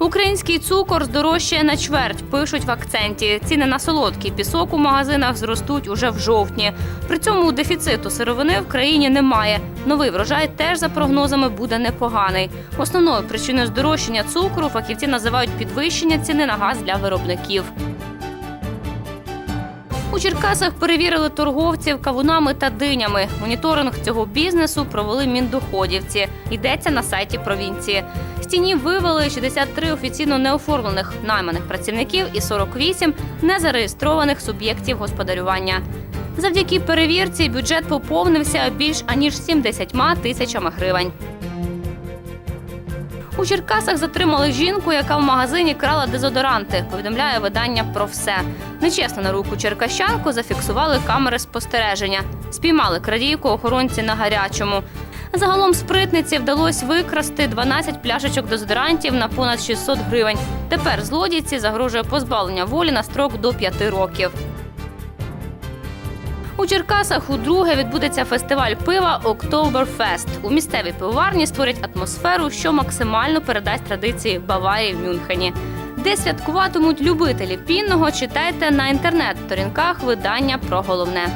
Український цукор здорожчає на чверть, пишуть в акценті. Ціни на солодкий пісок у магазинах зростуть уже в жовтні. При цьому дефіциту сировини в країні немає. Новий врожай теж за прогнозами буде непоганий. Основною причиною здорожчання цукру фахівці називають підвищення ціни на газ для виробників. У Черкасах перевірили торговців кавунами та динями. Моніторинг цього бізнесу провели міндоходівці. Йдеться на сайті провінції. З тіні вивели 63 офіційно неоформлених найманих працівників і 48 незареєстрованих суб'єктів господарювання. Завдяки перевірці бюджет поповнився більш аніж 70 тисячами гривень. У Черкасах затримали жінку, яка в магазині крала дезодоранти. Повідомляє видання про все. Нечесно на руку черкащанку зафіксували камери спостереження. Спіймали крадійку охоронці на гарячому. Загалом спритниці вдалося викрасти 12 пляшечок дезодорантів на понад 600 гривень. Тепер злодійці загрожує позбавлення волі на строк до 5 років. У Черкасах удруге відбудеться фестиваль пива Октоберфест. У місцевій пивоварні створять атмосферу, що максимально передасть традиції Баварії в Мюнхені. Де святкуватимуть любителі пінного, читайте на інтернет-сторінках видання про головне.